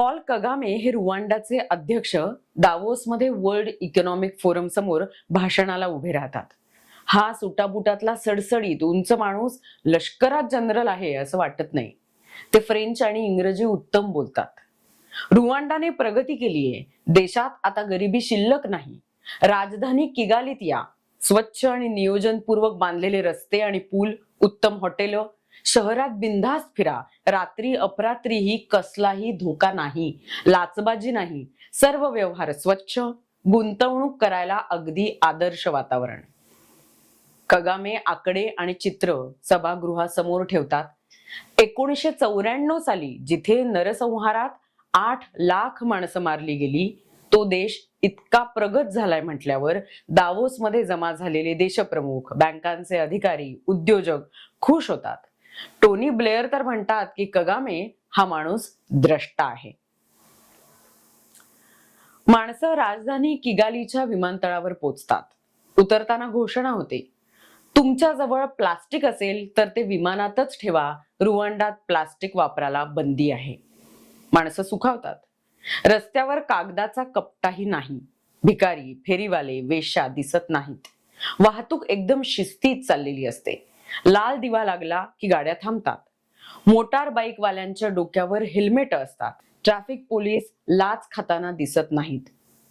Paul Kagame हे रुवांडाचे अध्यक्ष दावोसमध्ये world economic forum समोर भाषणाला उभे राहतात. हा सुटाबुटातला सडसडीत उंच माणूस लष्करात जनरल आहे असं वाटत नाही. ते फ्रेंच आणि इंग्रजी उत्तम बोलतात. रुवांडाने प्रगती केली आहे. देशात आता गरिबी शिल्लक नाही. राजधानी किगालीत या. स्वच्छ आणि नियोजनपूर्वक बांधलेले रस्ते आणि पूल उत्तम हॉटेलं शहरात बिनधास्त फिरा. रात्री अपरात्रीही कसलाही धोका नाही. लाचबाजी नाही. सर्व व्यवहार स्वच्छ. गुंतवणूक करायला अगदी आदर्श वातावरण. कगामे आकडे आणि चित्र सभागृहासमोर ठेवतात. एकोणीसशे चौऱ्याण्णव साली जिथे नरसंहारात आठ लाख माणसं मारली गेली तो देश इतका प्रगत झालाय म्हटल्यावर दावोसमध्ये जमा झालेले देशप्रमुख बँकांचे अधिकारी उद्योजक खुश होतात. टोनी ब्लेअर तर म्हणतात की कगामे हा माणूस द्रष्टा आहे. माणसं राजधानी किगालीच्या विमानतळावर पोचतात. उतरताना घोषणा होते. तुमच्या जवळ प्लास्टिक असेल तर ते विमानातच ठेवा. रुवांडात प्लास्टिक वापराला बंदी आहे. माणसं सुखावतात. रस्त्यावर कागदाचा कपटाही नाही. भिकारी फेरीवाले वेश्या दिसत नाहीत. वाहतूक एकदम शिस्तीत चाललेली असते. लाल दिवा लागला की गाड्या थांबतात. मोटार बाईक वाल्यांच्या डोक्यावर हेल्मेट असतात. ट्रॅफिक पोलीस लाच खाताना दिसत नाहीत.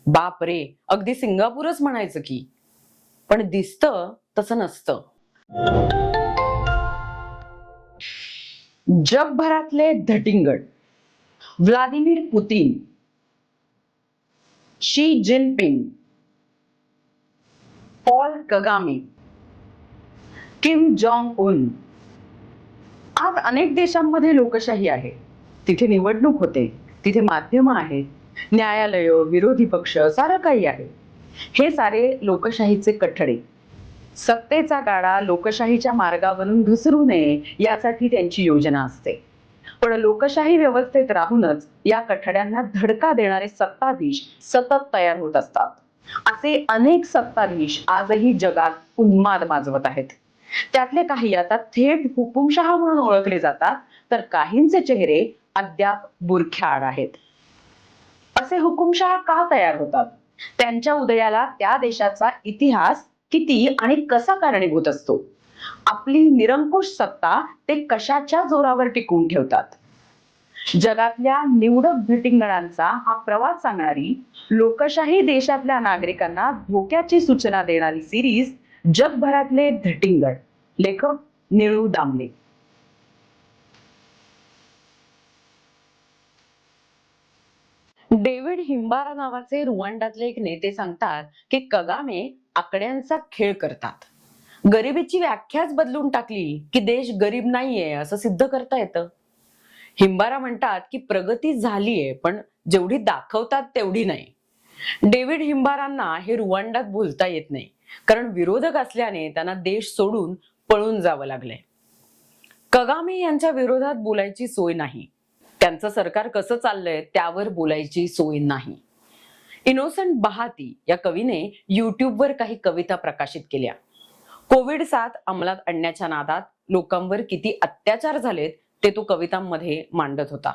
बाप रे अगदी सिंगापूरच म्हणायचं की. पण दिसत तसं नसतं. जगभरातले धटिंगड. Vladimir Putin. Xi Jinping. Paul Kagame. Kim Jong Un. आज अनेक देशांमध्ये लोकशाही आहे. तिथे निवडणूक होते तिथे माध्यम आहेत न्यायालय विरोधी पक्ष सारं काही आहे. हे सारे लोकशाहीचे कठडे. सत्तेचा गाडा लोकशाहीच्या मार्गावरून घसरू नये यासाठी त्यांची योजना असते. पण लोकशाही व्यवस्थेत राहूनच या कठड्यांना धडका देणारे सत्ताधीश सतत तयार होत असतात. असे अनेक सत्ताधीश आजही जगात उन्माद माजवत आहेत. त्यातले काही आता थेट हुकुमशहा म्हणून ओळखले जातात तर काहींचे चेहरे अद्याप बुरख्याआड आहेत. असे हुकुमशहा का तयार होतात? त्यांच्या उदयाला त्या देशाचा इतिहास किती आणि कसा कारणीभूत असतो? आपली निरंकुश सत्ता ते कशाच्या जोरावर टिकून ठेवतात? जगातल्या निवडक भिटिंगणांचा हा प्रवास सांगणारी लोकशाही देशातल्या नागरिकांना धोक्याची सूचना देणारी सिरीज जगभरातले धटिंगड लेखक निळू दामले. डेव्हिड हिंबारा नावाचे रुवांडातले एक नेते सांगतात की कगामे आकड्यांचा खेळ करतात. गरिबीची व्याख्याच बदलून टाकली की देश गरीब नाहीये असं सिद्ध करता येतं. हिंबारा म्हणतात की प्रगती झालीये पण जेवढी दाखवतात तेवढी नाही. डेव्हिड हिंबारांना हे रुवांडात बोलता येत नाही. कारण विरोधक असल्याने त्यांना देश सोडून पळून जावं लागलंय. कगामे यांच्या विरोधात बोलायची सोय नाही. त्यांचं सरकार कसं चाललंय त्यावर बोलायची सोय नाही. इनोसंट बहाती या कवीने युट्यूबवर काही कविता प्रकाशित केल्या. कोविड साथ अंमलात आणण्याच्या नादात लोकांवर किती अत्याचार झालेत ते तो कवितांमध्ये मांडत होता.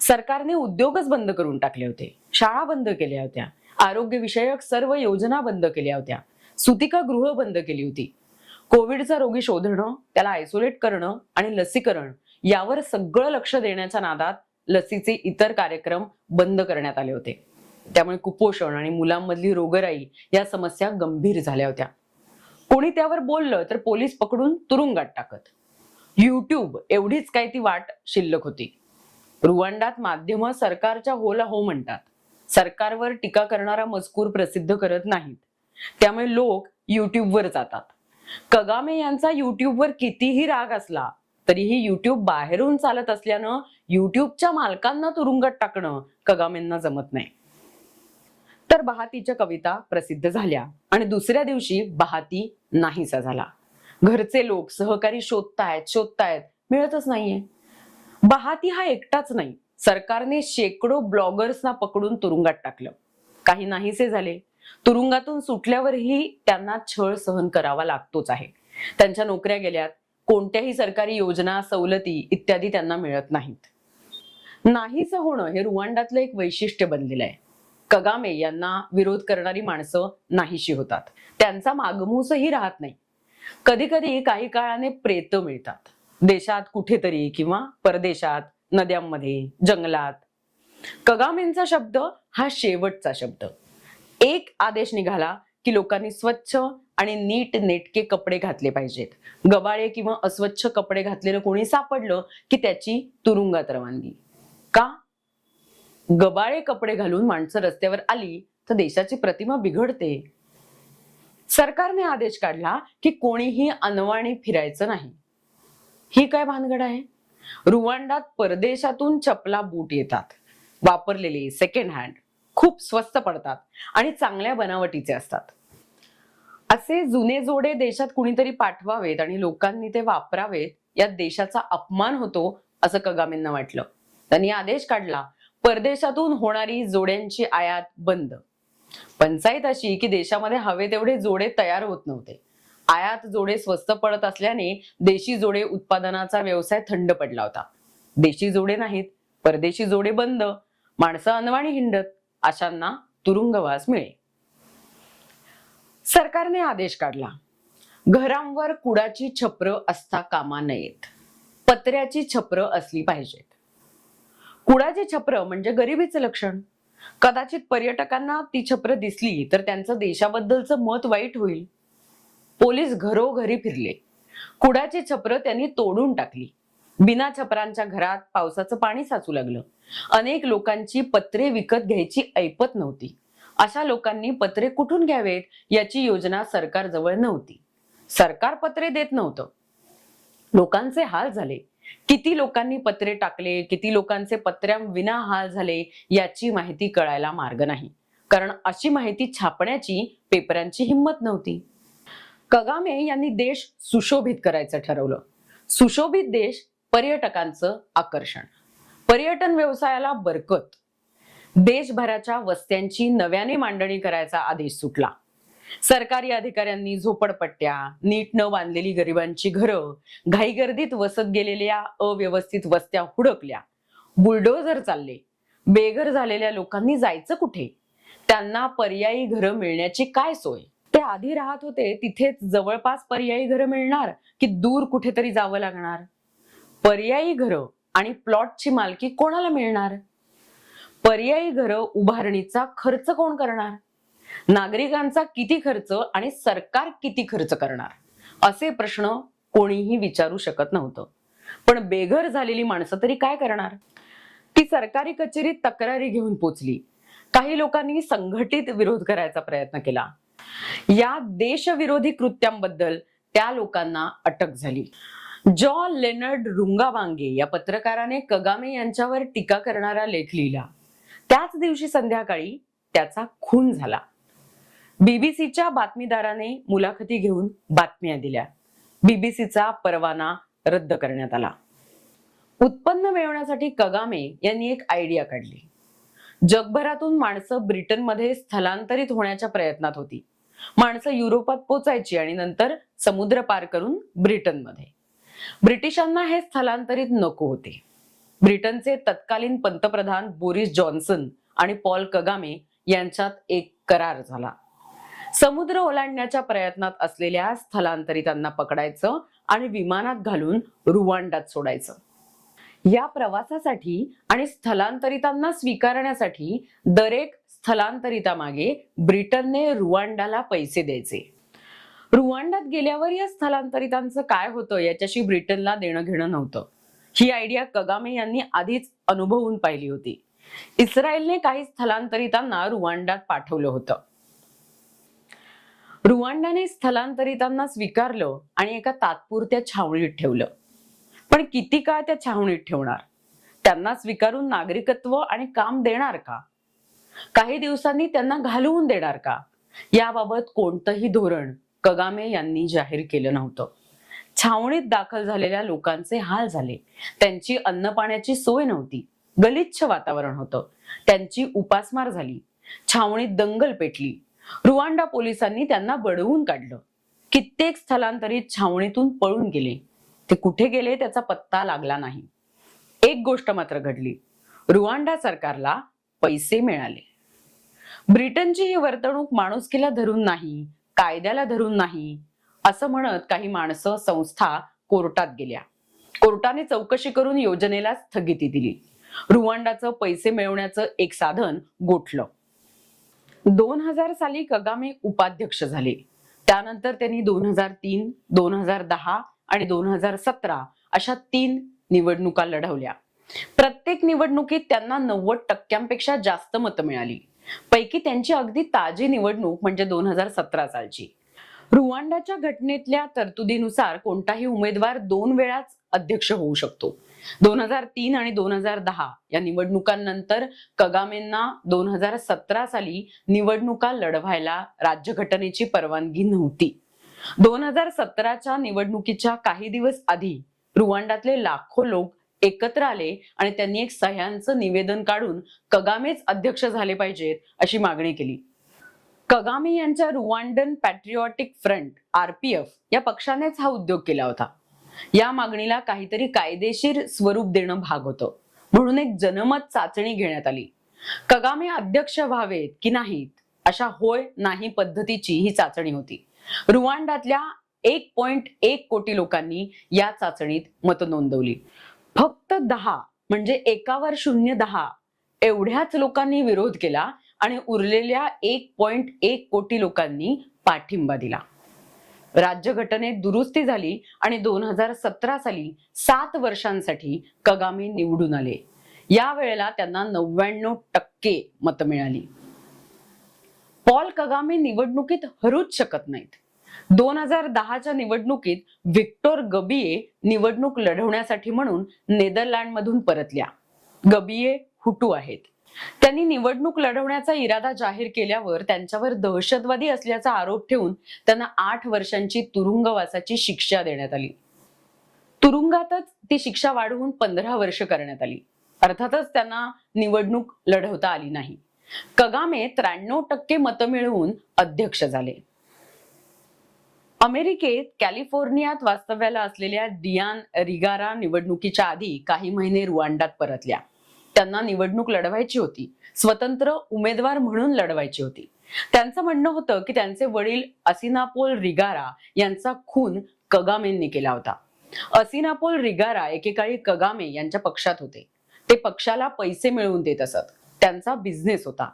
सरकारने उद्योगच बंद करून टाकले होते. शाळा बंद केल्या होत्या. आरोग्यविषयक सर्व योजना बंद केल्या होत्या. सुतिका गृह बंद केली होती. कोविडचा रोगी शोधणं त्याला आयसोलेट करणं आणि लसीकरण यावर सगळं लक्ष देण्याच्या नादात लसीचे इतर कार्यक्रम बंद करण्यात आले होते. त्यामुळे कुपोषण आणि मुलांमधली रोगराई या समस्या गंभीर झाल्या होत्या. कोणी त्यावर बोललं तर पोलीस पकडून तुरुंगात टाकत. युट्यूब एवढीच काय ती वाट शिल्लक होती. रुवांडात माध्यम सरकारच्या होला हो म्हणतात. सरकारवर टीका करणारा मजकूर प्रसिद्ध करत नाहीत. त्यामुळे लोक युट्यूबवर जातात. कगामे यांचा युट्यूबवर कितीही राग असला तरीही युट्यूब बाहेरून चालत असल्यानं युट्यूबच्या मालकांना तुरुंगात टाकणं कगामेंना जमत नाही. तर बहातीच्या कविता प्रसिद्ध झाल्या आणि दुसऱ्या दिवशी बहाती नाहीसा झाला. घरचे लोक सहकारी शोधतायत शोधतायत मिळतच नाहीये. बहाती हा एकटाच नाही. सरकारने शेकडो ब्लॉगर्सना पकडून तुरुंगात टाकलं. काही नाहीसे झाले. तुरुंगातून सुटल्यावरही त्यांना छळ सहन करावा लागतोच आहे. त्यांच्या नोकऱ्या गेल्यात कोणत्याही सरकारी योजना सवलती इत्यादी त्यांना मिळत नाहीत. नाहीच होणं हे रुवांडातलं एक वैशिष्ट्य बनलेलं आहे. कगामे यांना विरोध करणारी माणसं नाहीशी होतात. त्यांचा मागमूसही राहत नाही. कधी कधी काही काळाने प्रेत मिळतात. देशात कुठेतरी किंवा परदेशात नद्यांमध्ये जंगलात. कगामेंचा शब्द हा शेवटचा शब्द. एक आदेश निघाला की लोकांनी स्वच्छ आणि नीट नेटके कपडे घातले पाहिजेत. गबाळे किंवा अस्वच्छ कपडे घातलेलं कोणी सापडलं की त्याची तुरुंगात रवानगी. का? गबाळे कपडे घालून माणसं रस्त्यावर आली तर देशाची प्रतिमा बिघडते. सरकारने आदेश काढला की कोणीही अनवाणी फिरायचं नाही. ही काय भानगड आहे? रुवांडात परदेशातून चपला बूट येतात. वापरलेले सेकंड हँड खूप स्वस्त पडतात आणि चांगल्या बनावटीचे असतात. असे जुने जोडे देशात कुणीतरी पाठवावेत आणि लोकांनी ते वापरावेत यात देशाचा अपमान होतो असं कगामेंना वाटलं. त्यांनी आदेश काढला परदेशातून होणारी जोड्यांची आयात बंद. पंचायत अशी की देशामध्ये हवे तेवढे जोडे तयार होत नव्हते. आयात जोडे स्वस्त पडत असल्याने देशी जोडे उत्पादनाचा व्यवसाय थंड पडला होता. देशी जोडे नाहीत परदेशी जोडे बंद. माणसं अनवाणी हिंडत. अशांना तुरुंगवास मिळे सरकारने आदेश काढला. घरांवर कुडाची छप्र असता कामा नयेत. पत्र्याची छप्र असली पाहिजेत. कुडाची छप्र म्हणजे गरिबीचं लक्षण. कदाचित पर्यटकांना ती छप्र दिसली तर त्यांचं देशाबद्दलचं मत वाईट होईल. पोलीस घरोघरी फिरले. कुडाची छप्र त्यांनी तोडून टाकली. बिना छपरांच्या घरात पावसाचं पाणी साचू लागलं. अनेक लोकांची पत्रे विकत घ्यायची ऐपत नव्हती. अशा लोकांनी पत्रे कुठून घ्यावेत याची योजना सरकारजवळ नव्हती. सरकार पत्रे देत नव्हतं. लोकांचे हाल झाले. किती लोकांनी पत्रे टाकले किती लोकांचे पत्र्या विना हाल झाले याची माहिती कळायला मार्ग नाही. कारण अशी माहिती छापण्याची पेपरांची हिंमत नव्हती. कगामे यांनी देश सुशोभित करायचं ठरवलं. सुशोभित देश पर्यटकांचं आकर्षण. पर्यटन व्यवसायाला बरकत. देशभराच्या वस्त्यांची नव्याने मांडणी करायचा आदेश सुटला. सरकारी अधिकाऱ्यांनी झोपडपट्ट्या नीट न बांधलेली गरिबांची घरं घाईगर्दीत वसत गेलेल्या अव्यवस्थित वस्त्या हुडकल्या. बुलडोझर चालले. बेघर झालेल्या लोकांनी जायचं कुठे? त्यांना पर्यायी घरं मिळण्याची काय सोय? ते आधी राहत होते तिथेच जवळपास पर्यायी घरं मिळणार की दूर कुठेतरी जावं लागणार? पर्यायी घरं आणि प्लॉटची मालकी कोणाला मिळणार? पर्यायी घरं उभारणीचा खर्च कोण करणार? नागरिकांचा किती खर्च आणि सरकार किती खर्च करणार? असे प्रश्न कोणीही विचारू शकत नव्हतं. पण बेघर झालेली माणसं तरी काय करणार? ती सरकारी कचेरीत तक्रारी घेऊन पोचली. काही लोकांनी संघटित विरोध करायचा प्रयत्न केला. या देशविरोधी कृत्यांबद्दल त्या लोकांना अटक झाली. जॉ लेनर्ड रुंगावांगे या पत्रकाराने कगामे यांच्यावर टीका करणारा लेख लिहिला. त्याच दिवशी संध्याकाळी त्याचा खून झाला. बीबीसीच्या बातमीदाराने मुलाखती घेऊन बातम्या दिल्या. बीबीसीचा परवाना रद्द करण्यात आला. उत्पन्न मिळवण्यासाठी कगामे यांनी एक आयडिया काढली. जगभरातून माणसं ब्रिटनमध्ये स्थलांतरित होण्याच्या प्रयत्नात होती. माणसं युरोपात पोचायची आणि नंतर समुद्र पार करून ब्रिटनमध्ये. ब्रिटिशांना हे स्थलांतरित नको होते. ब्रिटनचे तत्कालीन पंतप्रधान बोरिस जॉन्सन आणि पॉल कगामे यांच्यात एक करार झाला. समुद्र ओलांडण्याच्या प्रयत्नात असलेल्या स्थलांतरितांना पकडायचं आणि विमानात घालून रुवांडात सोडायचं. या प्रवासासाठी आणि स्थलांतरितांना स्वीकारण्यासाठी दरेक स्थलांतरितामागे ब्रिटनने रुवांडाला पैसे द्यायचे. रुवांडात गेल्यावर या स्थलांतरितांचं काय होतं? याच्याशी ब्रिटनला देणं घेणं नव्हतं. ही आयडिया कगामे यांनी आधीच अनुभवून पाहिली होती. इस्रायलने काही स्थलांतरितांना रुवांडात पाठवलं होतं. रुवांडाने स्थलांतरितांना स्वीकारलं आणि एका तात्पुरत्या छावणीत ठेवलं. पण किती काळ त्या छावणीत ठेवणार? त्यांना स्वीकारून नागरिकत्व आणि काम देणार का? काही दिवसांनी त्यांना घालवून देणार का? याबाबत कोणतंही धोरण कगामे यांनी जाहीर केलं नव्हतं. छावणीत दाखल झालेल्या लोकांचे हाल झाले. त्यांची अन्न पाण्याची सोय नव्हती. गलिच्छ वातावरण होतं. त्यांची उपासमार झाली. छावणीत दंगल पेटली. रुवांडा पोलिसांनी त्यांना बडवून काढलं. कित्येक स्थलांतरित छावणीतून पळून गेले. ते कुठे गेले त्याचा पत्ता लागला नाही. एक गोष्ट मात्र घडली. रुवांडा सरकारला पैसे मिळाले. ब्रिटनची ही वर्तणूक माणुसकीला धरून नाही कायद्याला धरून नाही असं म्हणत काही माणसं संस्था कोर्टात गेल्या. कोर्टाने चौकशी करून योजनेला स्थगिती दिली. रुवांडाचं पैसे मिळवण्याचं एक साधन गोठलं. दोन हजार साली कगामे उपाध्यक्ष झाले. त्यानंतर त्यांनी दोन हजार तीन दोन हजार दहा आणि दोन हजार सतरा अशा तीन निवडणुका लढवल्या. प्रत्येक निवडणुकीत त्यांना नव्वद टक्क्यांपेक्षा जास्त मतं मिळाली. पैकी त्यांची अगदी ताजी निवडणूक म्हणजे दोन हजार सतरा सालची. रुवांडाच्या घटनेतल्या तरतुदीनुसार कोणताही उमेदवार दोन वेळाच अध्यक्ष होऊ शकतो. दोन हजार तीन आणि दोन हजार दहा या निवडणुकांनंतर कगामेंना दोन हजार सतरा साली निवडणुका लढवायला राज्यघटनेची परवानगी नव्हती. दोन हजार सतराच्या निवडणुकीच्या काही दिवस आधी रुवांडातले लाखो लोक एकत्र आले आणि त्यांनी एक सह्यांचं निवेदन काढून कगामेच अध्यक्ष झाले पाहिजेत अशी मागणी केली. कगामे यांच्या रुवांडन पॅट्रिऑटिक फ्रंट आरपीएफ या पक्षानेच हा उद्योग केला होता. या मागणीला काहीतरी कायदेशीर स्वरूप देणं भाग होतं. म्हणून एक जनमत चाचणी घेण्यात आली. कगामे अध्यक्ष व्हावेत की नाहीत अशा होय नाही पद्धतीची ही चाचणी होती. रुवांडातल्या एक पॉइंट एक कोटी लोकांनी या चाचणीत मत नोंदवली. फक्त दहा म्हणजे एकावर शून्य दहा एवढ्याच लोकांनी विरोध केला आणि उरलेल्या एक पॉइंट एक कोटी लोकांनी पाठिंबा दिला. राज्यघटनेत दुरुस्ती झाली आणि दोन हजार सतरा साली सात वर्षांसाठी कगामी निवडून आले. या वेळेला त्यांना नव्याण्णव टक्के मत मिळाली. पॉल कगामे निवडणुकीत हरूच शकत नाहीत. दोन हजार दहाच्या निवडणुकीत व्हिक्टोर गबिये निवडणूक लढवण्यासाठी म्हणून नेदरलँडमधून परतल्या. गबिये हुटू आहेत. त्यांनी निवडणूक लढवण्याचा इरादा जाहीर केल्यावर त्यांच्यावर दहशतवादी असल्याचा आरोप ठेवून त्यांना आठ वर्षांची तुरुंगवासाची शिक्षा देण्यात आली. तुरुंगातच ती शिक्षा वाढवून पंधरा वर्ष करण्यात आली. अर्थातच त्यांना निवडणूक लढवता आली नाही. कगामे त्र्याण्णव टक्के मतं मिळवून अध्यक्ष झाले. अमेरिकेत कॅलिफोर्नियात वास्तव्याला असलेल्या डियान रिगारा निवडणुकीच्या आधी काही महिने रुवांडात परतल्या. त्यांना निवडणूक लढवायची होती. स्वतंत्र उमेदवार म्हणून लढवायची होती. त्यांचं म्हणणं होतं की त्यांचे वडील असिनापोल रिगारा यांचा खून कगामेंनी केला होता. असिनापोल रिगारा एकेकाळी कगामे यांच्या पक्षात होते. ते पक्षाला पैसे मिळवून देत असत. त्यांचा बिझनेस होता.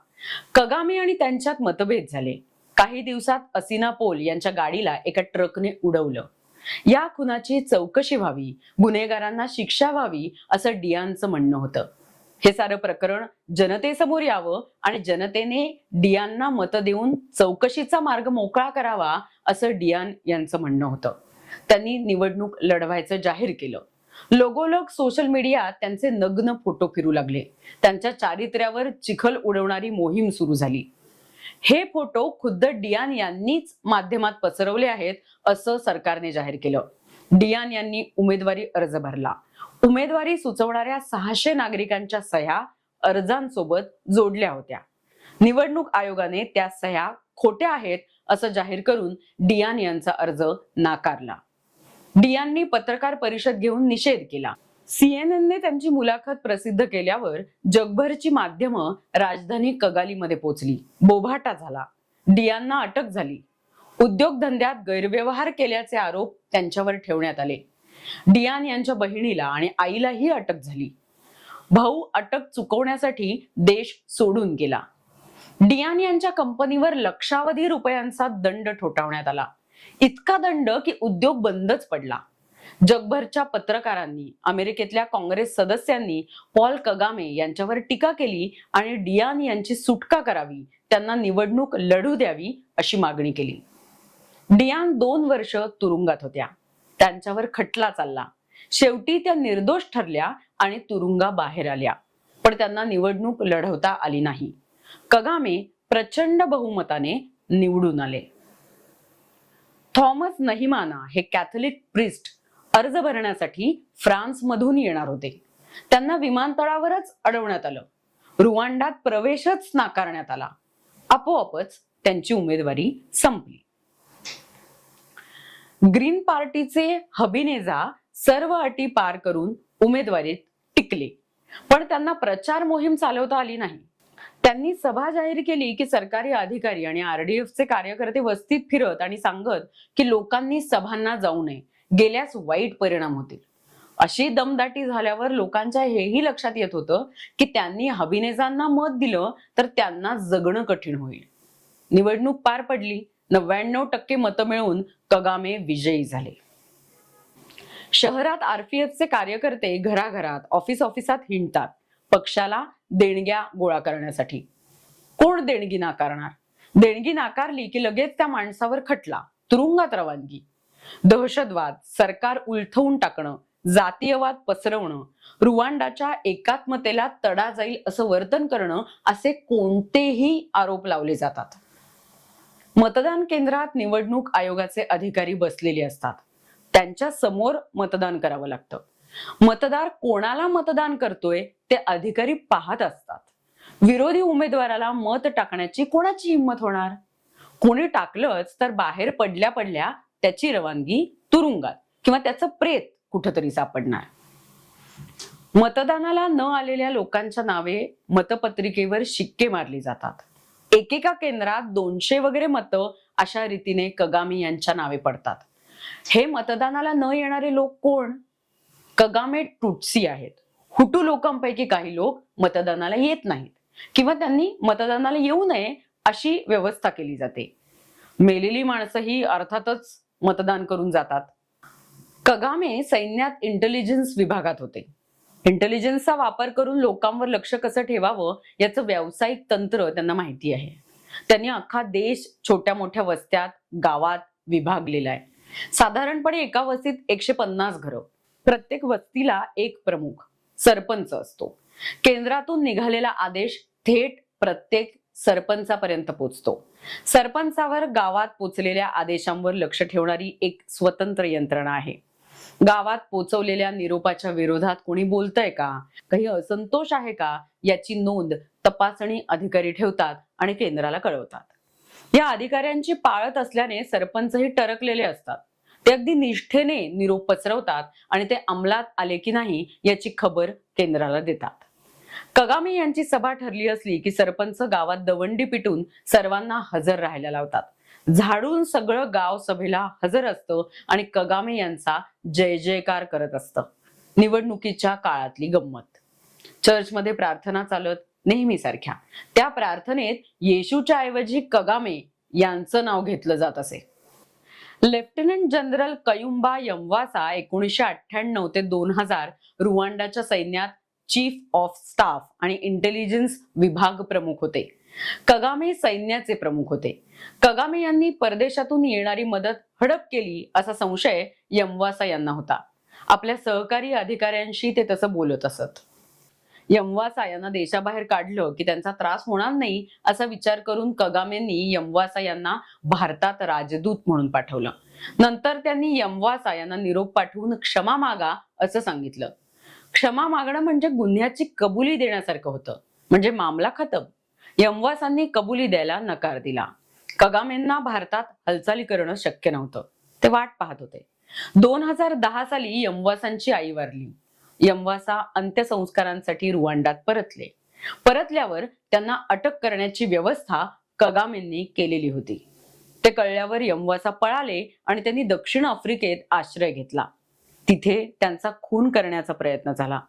कगामे आणि त्यांच्यात मतभेद झाले. काही दिवसात असिना पोल यांच्या गाडीला एका ट्रकने उडवलं. या खुनाची चौकशी व्हावी गुन्हेगारांना शिक्षा व्हावी असं डियानचं म्हणणं होतं. हे सारं प्रकरण जनतेसमोर यावं आणि जनतेने डियांना मत देऊन चौकशीचा मार्ग मोकळा करावा असं डियान यांचं म्हणणं होतं. त्यांनी निवडणूक लढवायचं जाहीर केलं. लोगोलोग सोशल मीडियात त्यांचे नग्न फोटो फिरू लागले. त्यांच्या चारित्र्यावर चिखल उडवणारी मोहीम सुरू झाली. हे फोटो खुद्द डियान यांनीच माध्यमात पसरवले आहेत असं सरकारने जाहीर केलं. डियान यांनी उमेदवारी अर्ज भरला. उमेदवारी सुचवणाऱ्या सहाशे नागरिकांच्या सह्या अर्जांसोबत जोडल्या होत्या. निवडणूक आयोगाने त्या सह्या खोट्या आहेत असं जाहीर करून डियान यांचा अर्ज नाकारला. डियाननी पत्रकार परिषद घेऊन निषेध केला. सीएनएनने त्यांची मुलाखत प्रसिद्ध केल्यावर जगभरची माध्यमं राजधानी कगालीमध्ये पोचली. बोभाटा झाला. डियानना अटक झाली. उद्योगधंद्यात गैरव्यवहार केल्याचे आरोप त्यांच्यावर ठेवण्यात आले. डियान यांच्या बहिणीला आणि आईलाही अटक झाली. भाऊ अटक चुकवण्यासाठी देश सोडून गेला. डियान यांच्या कंपनीवर लक्षावधी रुपयांचा दंड ठोठावण्यात आला. इतका दंड की उद्योग बंदच पडला. जगभरच्या पत्रकारांनी अमेरिकेतल्या काँग्रेस सदस्यांनी पॉल कगामे यांच्यावर टीका केली आणि डियान यांची सुटका करावी त्यांना निवडणूक लढू द्यावी अशी मागणी केली. डियान दोन वर्ष तुरुंगात होत्या. त्यांच्यावर खटला चालला. शेवटी त्या निर्दोष ठरल्या आणि तुरुंगा बाहेर आल्या. पण त्यांना निवडणूक लढवता आली नाही. कगामे प्रचंड बहुमताने निवडून आले. थॉमस नहिमाना हे कॅथलिक प्रिस्ट अर्ज भरण्यासाठी फ्रान्समधून येणार होते. त्यांना विमानतळावरच अडवण्यात आलं. रुवांडात प्रवेशच नाकारण्यात आला. आपोआपच त्यांची उमेदवारी संपली. ग्रीन पार्टीचे हबिनेजा सर्व अटी पार करून उमेदवारीत टिकले. पण त्यांना प्रचार मोहीम चालवता आली नाही. त्यांनी सभा जाहीर केली की सरकारी अधिकारी आणि आरडीएफ चे कार्यकर्ते वस्तीत फिरत आणि सांगत की लोकांनी सभांना जाऊ नये. गेल्यास वाईट परिणाम होतील. अशी दमदाटी झाल्यावर लोकांच्या हेही लक्षात येत होतं की त्यांनी हबिनेजांना मत दिलं तर त्यांना जगणं कठीण होईल. निवडणूक पार पडली नव्याण्णव टक्के मतं मिळवून कगामे विजयी झाले. शहरात आरपीएफचे कार्यकर्ते घराघरात ऑफिस ऑफिसात हिंडतात पक्षाला देणग्या गोळा करण्यासाठी. कोण देणगी नाकारणार? देणगी नाकारली की लगेच त्या माणसावर खटला तुरुंगात रवानगी. दहशतवाद सरकार उलथवून टाकणं जातीयवाद पसरवणं रुवांडाच्या एकात्मतेला तडा जाईल असं वर्तन करणं असे कोणतेही आरोप लावले जातात. मतदान केंद्रात निवडणूक आयोगाचे अधिकारी बसलेले असतात. त्यांच्यासमोर मतदान करावं लागतं. मतदार कोणाला मतदान करतोय ते अधिकारी पाहत असतात. विरोधी उमेदवाराला मत टाकण्याची कोणाची हिंमत होणार? कोणी टाकलंच तर बाहेर पडल्या पडल्या त्याची रवानगी तुरुंगात किंवा त्याचं प्रेत कुठंतरी सापडणार. मतदानाला न आलेल्या लोकांच्या नावे मतपत्रिकेवर शिक्के मारली जातात. एकेका केंद्रात दोनशे वगैरे मतं अशा रीतीने कगामी यांच्या नावे पडतात. हे मतदानाला न येणारे लोक कोण? कगामे टुटसी आहेत. हुटू लोकांपैकी काही लोक मतदानाला येत नाहीत किंवा त्यांनी मतदानाला येऊ नये अशी व्यवस्था केली जाते. मेलेली माणसं ही अर्थातच मतदान करून जातात. कगामे सैन्यात इंटेलिजन्स विभागात होते. इंटेलिजन्सचा वापर करून लोकांवर लक्ष कसं ठेवावं याचं व्यावसायिक तंत्र त्यांना माहिती आहे. त्यांनी अख्खा देश छोट्या मोठ्या वस्त्यात गावात विभागलेला आहे. साधारणपणे एका वस्तीत एकशे पन्नास घरं. प्रत्येक वस्तीला एक प्रमुख सरपंच असतो. केंद्रातून निघालेला आदेश थेट प्रत्येक सरपंचापर्यंत पोचतो. सरपंचावर गावात पोचलेल्या आदेशांवर लक्ष ठेवणारी एक स्वतंत्र यंत्रणा आहे. गावात पोचवलेल्या निरोपाच्या विरोधात कोणी बोलतंय का? काही असंतोष आहे का? याची नोंद तपासणी अधिकारी ठेवतात आणि केंद्राला कळवतात. या अधिकाऱ्यांची पाळत असल्याने सरपंचही टरकलेले असतात. ते अगदी निष्ठेने निरोप पसरवतात आणि ते अंमलात आले की नाही याची खबर केंद्राला देतात. कगामे यांची सभा ठरली असली की सरपंच गावात दवंडी पिटून सर्वांना हजर राहायला लावतात. झाडून सगळं गाव सभेला हजर असतं आणि कगामे यांचा जय जयकार करत असतं. निवडणुकीच्या काळातली गंमत. चर्चमध्ये प्रार्थना चालत नेहमी सारख्या त्या प्रार्थनेत येशूच्या ऐवजी कगामे यांचं नाव घेतलं जात असे. लेफ्टनंट जनरल कयुंबा यमवासा एकोणीसशे अठ्ठ्याण्णव ते दोन हजार रुवांडाच्या सैन्यात चीफ ऑफ स्टाफ आणि इंटेलिजन्स विभाग प्रमुख होते. कगामे सैन्याचे प्रमुख होते. कगामे यांनी परदेशातून येणारी मदत हडप केली असा संशय यमवासा यांना होता. आपल्या सहकारी अधिकाऱ्यांशी ते तसं बोलत असत. यमवासा यांना देशाबाहेर काढलं की त्यांचा त्रास होणार नाही असा विचार करून कगामेंनी यमवासा यांना भारतात राजदूत म्हणून पाठवलं. नंतर त्यांनी यमवासा यांना निरोप पाठवून क्षमा मागा असं सांगितलं. क्षमा मागणं म्हणजे गुन्ह्याची कबुली देण्यासारखं होतं. म्हणजे मामला खतम. यमवासांनी कबुली द्यायला नकार दिला. कगामेंना भारतात हालचाली करणं शक्य नव्हतं. ते वाट पाहत होते. दोन हजार दहा साली यमवासांची आई वारली. यमवासा अंत्यसंस्कारांसाठी रुवांडात परतले. परतल्यावर त्यांना अटक करण्याची व्यवस्था कगामेंनी केलेली होती. ते कळल्यावर यमवासा पळाले आणि त्यांनी दक्षिण आफ्रिकेत आश्रय घेतला. तिथे त्यांचा खून करण्याचा प्रयत्न झाला.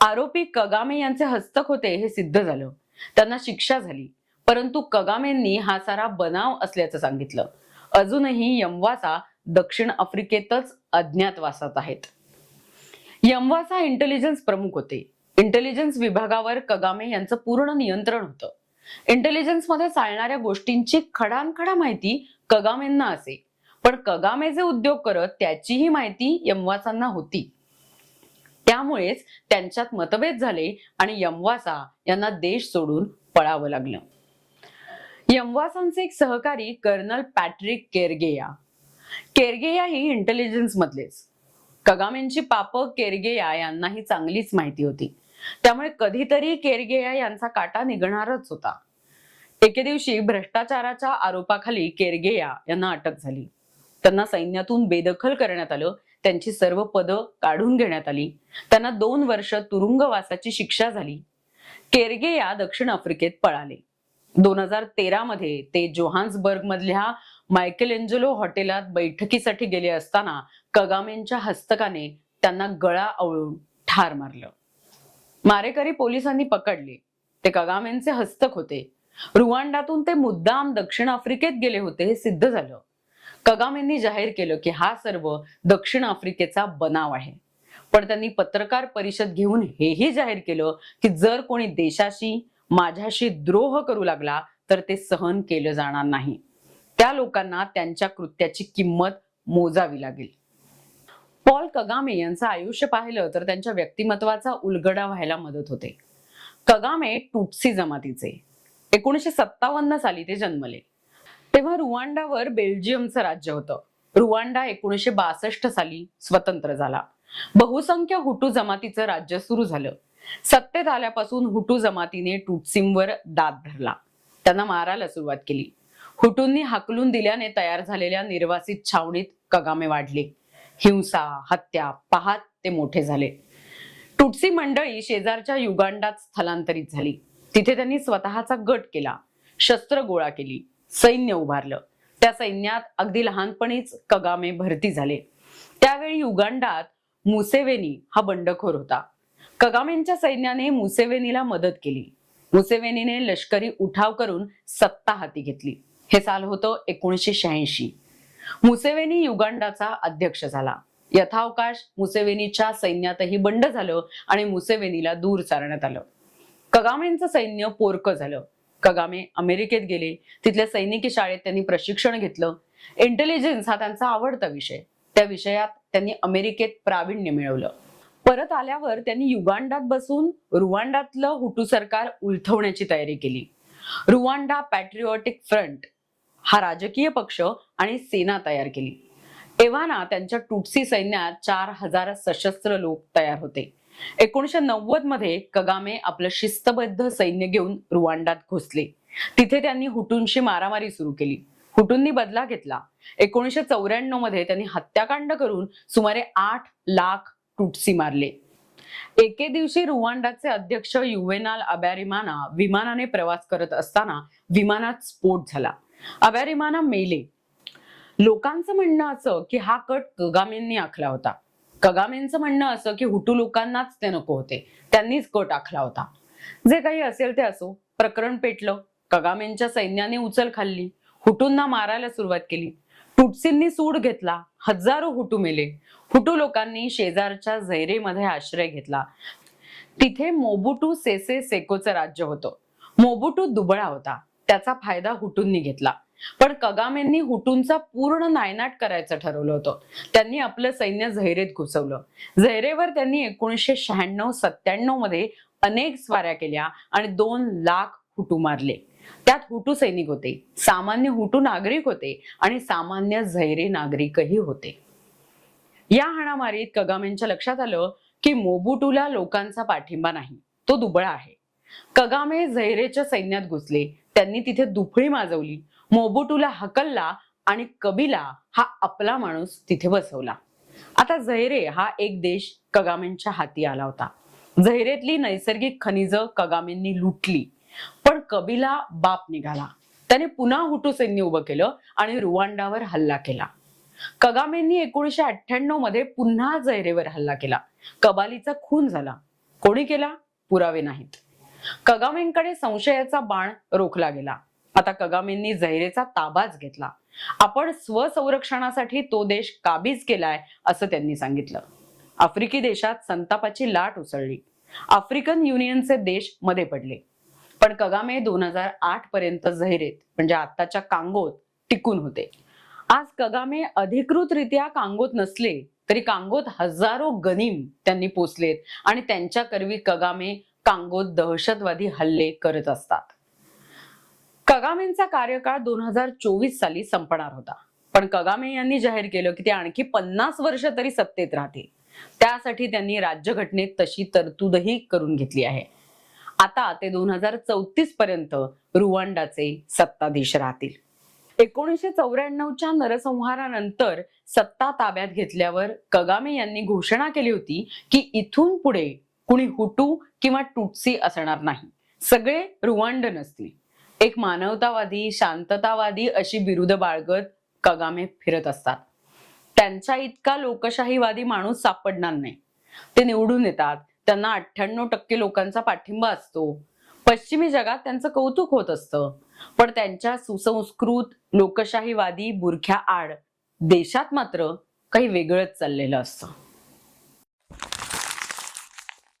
आरोपी कगामे यांचे हस्तक होते हे सिद्ध झालं. त्यांना शिक्षा झाली. परंतु कगामेंनी हा सारा बनाव असल्याचं सांगितलं. अजूनही यमवासा दक्षिण आफ्रिकेतच अज्ञातवासात आहेत. यमवासा इंटेलिजन्स प्रमुख होते. इंटेलिजन्स विभागावर कगामे यांचं पूर्ण नियंत्रण होतं. इंटेलिजन्समध्ये चालणाऱ्या गोष्टींची खडानखडा माहिती कगामेंना असे. पण कगामे जे उद्योग करत त्याचीही माहिती यमवासांना होती. त्यामुळेच त्यांच्यात मतभेद झाले आणि यमवासा यांना देश सोडून पळावं लागलं. यमवासांचे एक सहकारी कर्नल पॅट्रिक केरगेया. केरगेया ही इंटेलिजन्स मधलेच. कगामेंची पाप केरगेया यांनाही चांगलीच माहिती होती. त्यामुळे कधीतरी केरगेया यांचा काटा निघणारच होता. एके दिवशी भ्रष्टाचाराच्या आरोपाखाली केरगेया यांना अटक झाली. त्यांना सैन्यातून बेदखल करण्यात आलं. त्यांची सर्व पदं काढून घेण्यात आली. त्यांना दोन वर्ष तुरुंगवासाची शिक्षा झाली. केरगे या दक्षिण आफ्रिकेत पळाले. दोन हजार तेरा मध्ये ते जोहान्सबर्ग मधल्या मायकेल एंजेलो हॉटेलात बैठकीसाठी गेले असताना कगामेंच्या हस्तकाने त्यांना गळा आवळून ठार मारलं. मारेकरी पोलिसांनी पकडले. ते कगामेंचे हस्तक होते. रुवांडातून ते मुद्दाम दक्षिण आफ्रिकेत गेले होते हे सिद्ध झालं. कगामेंनी जाहीर केलं की हा सर्व दक्षिण आफ्रिकेचा बनाव आहे. पण त्यांनी पत्रकार परिषद घेऊन हेही जाहीर केलं की जर कोणी देशाशी माझ्याशी द्रोह करू लागला तर ते सहन केलं जाणार नाही. त्या लोकांना त्यांच्या कृत्याची किंमत मोजावी लागेल. पॉल कगामे यांचं आयुष्य पाहिलं तर त्यांच्या व्यक्तिमत्वाचा उलगडा व्हायला मदत होते. कगामे टुटसी जमातीचे. एकोणीशे सत्तावन्न साली ते जन्मले. तेव्हा रुवांडावर बेल्जियमचं राज्य होतं. रुवांडा एकोणीशे बासष्ट साली स्वतंत्र झाला. बहुसंख्य हुटू जमातीचं राज्य सुरू झालं. सत्तेत आल्यापासून हुटू जमातीने टुटसिमवर दाद धरला. त्यांना मारायला सुरुवात केली. हुटूंनी हाकलून दिल्याने तयार झालेल्या निर्वासित छावणीत कगामे वाढले. हिंसा हत्या पाहत ते मोठे झाले. टुटसी मंडळी शेजारच्या युगांडात स्थलांतरित झाली. तिथे त्यांनी स्वतःचा गट केला शस्त्र गोळा केली. सैन्य उभारलं. त्या सैन्यात अगदी लहानपणीच कगामे भरती झाले. त्यावेळी युगांडात मुसेवेनी हा बंडखोर होता. कगामेंच्या सैन्याने मुसेवेनीला मदत केली. मुसेवेनीने लष्करी उठाव करून सत्ता हाती घेतली. हे साल होतं एकोणीसशे शहाऐंशी. मुसेवेनी युगांडाचा अध्यक्ष झाला. यथावकाश मुसेवेनीच्या सैन्यातही बंड झालं आणि मुसेवेनीला दूर सारण्यात आलं. कगामेंचं सैन्य पोरकं झालं. कगामे अमेरिकेत गेले. तिथल्या सैनिकी शाळेत त्यांनी प्रशिक्षण घेतलं. इंटेलिजन्स हा त्यांचा आवडता विषय. त्या विषयात त्यांनी अमेरिकेत प्रावीण्य मिळवलं. परत आल्यावर त्यांनी युगांडात बसून रुवांडातलं हुटू सरकार उलथवण्याची तयारी केली. रुवांडा पॅट्रिओटिक फ्रंट हा राजकीय पक्ष आणि सेना तयार केली. एव्हाना त्यांच्या टुटसी सैन्यात चार हजार सशस्त्र लोक तयार होते. एकोणीशे नव्वदमध्ये कगामे आपलं शिस्तबद्ध सैन्य घेऊन रुवांडात घुसले. तिथे त्यांनी हुटूंशी मारामारी सुरू केली. हुटूंनी बदला घेतला. एकोणीशे चौऱ्याण्णवमध्ये त्यांनी हत्याकांड करून सुमारे आठ लाख टुटसी मारले. एके दिवशी रुवांडाचे अध्यक्ष युवेनाल अबॅरिमाना विमानाने प्रवास करत असताना विमानात स्फोट झाला. अबॅरिमाना मेले. लोकांचं म्हणणं असं की हा कट कगामेंनी आखला होता. कगामेंचं म्हणणं असं की हुटू लोकांनाच ते नको होते. त्यांनीच कट आखला होता. जे काही असेल ते असो. प्रकरण पेटलं. कगामेंच्या सैन्याने उचल खाल्ली. हुटूंना मारायला सुरुवात केली. टुटसींनी सूड घेतला. हजारो हुटू मेले. हुटू लोकांनी शेजारच्या झैरेमध्ये आश्रय घेतला. तिथे मोबुटू सेसे सेकोचं राज्य होतं. मोबुटू दुबळा होता. त्याचा फायदा हुटूंनी घेतला. पण कगामेंनी हुटूंचा पूर्ण नायनाट करायचं ठरवलं होतं. त्यांनी आपलं सैन्य झैरेत घुसवलं. झैरेवर त्यांनी एकोणीसशे शहाण्णव सत्त्याण्णवमध्ये अनेक स्वाऱ्या केल्या आणि दोन लाख हुटू मारले. त्यात हुटू सैनिक होते सामान्य हुटू नागरिक होते आणि सामान्य झैरे नागरिकही होते. या हाणामारीत कगामेंच्या लक्षात आलं की मोबुटूला लोकांचा पाठिंबा नाही तो दुबळा आहे. कगामे झैरेच्या सैन्यात घुसले त्यांनी तिथे दुफळी माजवली मोबुटूला हकलला आणि कबिला हा आपला माणूस तिथे बसवला. आता झैरे हा एक देश कगामेंच्या हाती आला होता. झैरेतली नैसर्गिक खनिज कगामेंनी लुटली. पण कबिला बाप निघाला. त्याने पुन्हा हुटू सैन्य उभं केलं आणि रुवांडावर हल्ला केला. कगामेंनी एकोणीशे अठ्ठ्याण्णवमध्ये पुन्हा झैरेवर हल्ला केला. कबालीचा खून झाला. कोणी केला? पुरावे नाहीत. कगामेंकडे संशयाचा बाण रोखला गेला. आता कगामेंनी जैरेचा ताबाच घेतला. आपण स्वसंरक्षणासाठी तो देश काबीज केलाय असं त्यांनी सांगितलं. आफ्रिकी देशात संतापाची लाट उसळली. आफ्रिकन युनियनचे देशमध्ये पडले. पण कगामे दोन हजार आठ पर्यंत झैरेत म्हणजे आताच्या कांगोत टिकून होते. आज कगामे अधिकृतरित्या कांगोत नसले तरी कांगोत हजारो गनीम त्यांनी पोचलेत आणि त्यांच्या करवी कगामे कांगोत दहशतवादी हल्ले करत असतात. कगामेंचा कार्यकाळ दोन हजार चोवीस साली संपणार होता. पण कगामे यांनी जाहीर केलं की ते आणखी पन्नास वर्ष तरी सत्तेत राहतील. त्यासाठी त्यांनी राज्यघटनेत तशी तरतूदही करून घेतली आहे. आता ते दोन हजार चौतीस पर्यंत रुवांडाचे सत्ताधीश राहतील. एकोणीसशे चौऱ्याण्णवच्या नरसंहारानंतर सत्ता ताब्यात घेतल्यावर कगामे यांनी घोषणा केली होती की इथून पुढे कुणी हुटू किंवा टुटसी असणार नाही. सगळे रुवांड नसतील. एक मानवतावादी शांततावादी अशी बिरुद बाळगत कगामे फिरत असतात. त्यांच्या इतका लोकशाहीवादी माणूस सापडणार नाही. ते निवडून येतात. त्यांना अठ्ठ्याण्णव टक्के लोकांचा पाठिंबा असतो. पश्चिमी जगात त्यांचं कौतुक होत असतं. पण त्यांच्या सुसंस्कृत लोकशाहीवादी बुरख्या आड देशात मात्र काही वेगळंच चाललेलं असतं.